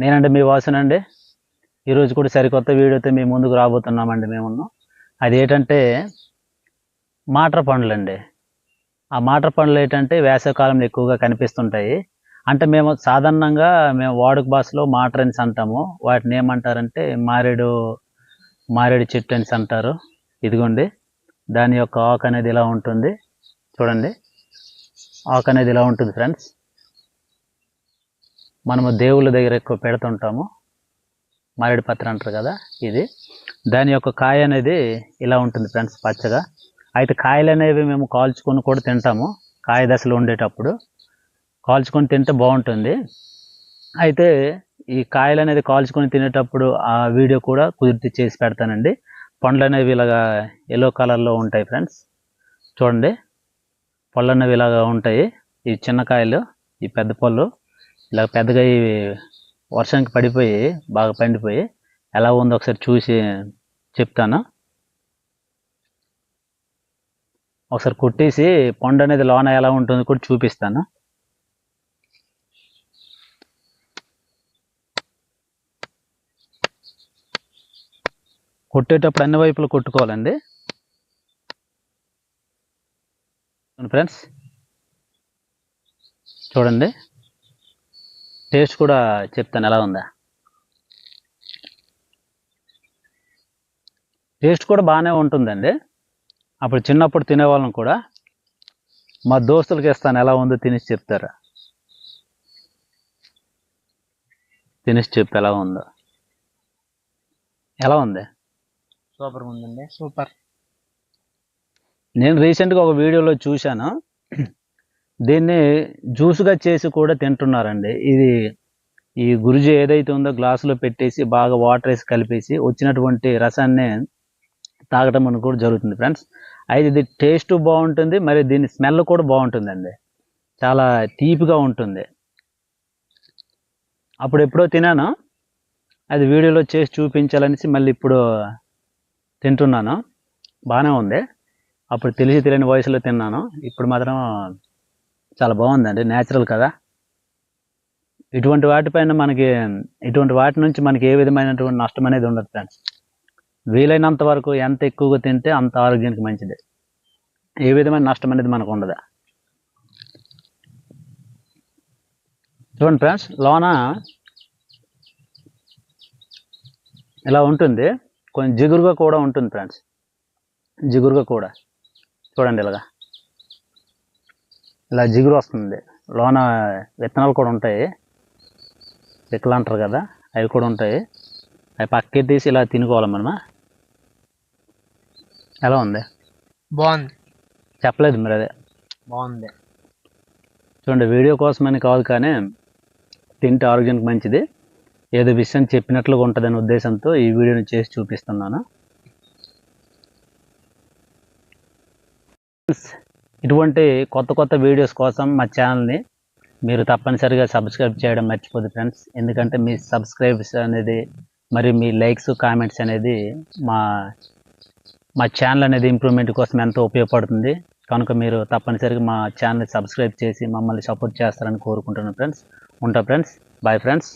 నేనండి మీ వాసనండి ఈరోజు కూడా సరికొత్త వీడియోతో మీ ముందుకు రాబోతున్నామండి మేమున్నాం. అది ఏంటంటే మాటర్ పండ్లండి. ఆ మాటర్ పండ్లు ఏంటంటే వేసవికాలంలో ఎక్కువగా కనిపిస్తుంటాయి. అంటే మేము సాధారణంగా మేము వాడుక భాషలో మాటర్ అంటాము. వాటిని ఏమంటారంటే మారేడు మారేడు చెట్టు అని అంటారు. ఇదిగోండి. దాని యొక్క ఆకు అనేది ఇలా ఉంటుంది. చూడండి. ఆకు అనేది ఇలా ఉంటుంది ఫ్రెండ్స్. మనము దేవుళ్ళ దగ్గర ఎక్కువ పెడుతుంటాము. మారేడు పత్ర అంటారు కదా ఇది. దాని యొక్క కాయ అనేది ఇలా ఉంటుంది ఫ్రెండ్స్ పచ్చగా. అయితే కాయలు అనేవి మేము కాల్చుకొని కూడా తింటాము కాయ దశలో ఉండేటప్పుడు. కాల్చుకొని తింటే బాగుంటుంది. అయితే ఈ కాయలు అనేది కాల్చుకొని తినేటప్పుడు ఆ వీడియో కూడా కుదిరితే చేసి పెడతానండి. పండ్లు అనేవి ఇలాగా ఎల్లో కలర్లో ఉంటాయి ఫ్రెండ్స్. చూడండి. పళ్ళు అనేవి ఇలాగా ఉంటాయి. ఈ చిన్న కాయలు ఈ పెద్ద పళ్ళు. ఇలా పెద్దగా ఈ వర్షానికి పడిపోయి బాగా పండిపోయి ఎలా ఉందో ఒకసారి చూసి చెప్తాను. ఒకసారి కొట్టేసి పండు అనేది లోన ఎలా ఉంటుందో కూడా చూపిస్తాను. కొట్టేటప్పుడు అన్ని వైపులు కొట్టుకోవాలండి. ఫ్రెండ్స్. చూడండి. టేస్ట్ కూడా చెప్తాను ఎలా ఉందా? టేస్ట్ కూడా బాగానే ఉంటుందండి. అప్పుడు చిన్నప్పుడు తినేవాళ్ళం కూడా. మా దోస్తులకి ఇస్తాను ఎలా ఉందో తినేసి చెప్తారు. తినేసి చెప్పు ఎలా ఉందో. ఎలా ఉంది? సూపర్ ఉందండి సూపర్. నేను రీసెంట్గా ఒక వీడియోలో చూశాను. దీన్ని జ్యూస్గా చేసి కూడా తింటున్నారండి. ఇది ఈ గురుజు ఏదైతే ఉందో గ్లాసులో పెట్టేసి బాగా వాటర్ వేసి కలిపేసి వచ్చినటువంటి రసాన్ని తాగటం అని కూడా జరుగుతుంది ఫ్రెండ్స్. అయితే ఇది టేస్ట్ బాగుంటుంది మరి దీని స్మెల్ కూడా బాగుంటుందండి. చాలా తీపిగా ఉంటుంది. అప్పుడు ఎప్పుడో తినాను అది వీడియోలో చేసి చూపించాలనేసి మళ్ళీ ఇప్పుడు తింటున్నాను. బాగానే ఉంది. అప్పుడు తెలిసి తెలియని వయసులో తిన్నాను. ఇప్పుడు మాత్రం చాలా బాగుందండి న్యాచురల్ కదా? ఇటువంటి వాటిపైన మనకి ఇటువంటి వాటి నుంచి మనకి ఏ విధమైనటువంటి నష్టం అనేది ఉండదు ఫ్రెండ్స్. వీలైనంత వరకు ఎంత ఎక్కువగా తింటే అంత ఆరోగ్యానికి మంచిది. ఏ విధమైన నష్టం అనేది మనకు ఉండదు. చూడండి ఫ్రెండ్స్ లోన ఇలా ఉంటుంది. కొంచెం జిగురుగా కూడా ఉంటుంది ఫ్రెండ్స్. జిగురుగా కూడా. చూడండి ఇలాగా. ఇలా జిగురు వస్తుంది. లోన విత్తనాలు కూడా ఉంటాయి. పిక్కలు అంటారు కదా అవి కూడా ఉంటాయి. అవి పక్కెత్తేసి ఇలా తినుకోవాలి మనమా? ఎలా ఉంది? బాగుంది. చెప్పలేదు మరి అదే. బాగుంది. చూడండి వీడియో కోసమని కాదు కానీ తింటే ఆరోగ్యానికి మంచిది. ఏదో విషయం చెప్పినట్లుగా ఉంటుందనే ఉద్దేశంతో ఈ వీడియోని చేసి చూపిస్తున్నాను. ఇటువంటి కొత్త కొత్త వీడియోస్ కోసం మా ఛానల్ని మీరు తప్పనిసరిగా సబ్స్క్రైబ్ చేయడం మర్చిపోదు ఫ్రెండ్స్. ఎందుకంటే మీ సబ్స్క్రైబ్స్ అనేది మరి మీ లైక్స్ కామెంట్స్ అనేది మా మా ఛానల్ అనేది ఇంప్రూవ్మెంట్ కోసం ఎంతో ఉపయోగపడుతుంది. కనుక మీరు తప్పనిసరిగా మా ఛానల్ సబ్స్క్రైబ్ చేసి మమ్మల్ని సపోర్ట్ చేస్తారని కోరుకుంటున్నాను ఫ్రెండ్స్. ఉంటా ఫ్రెండ్స్. Bye friends.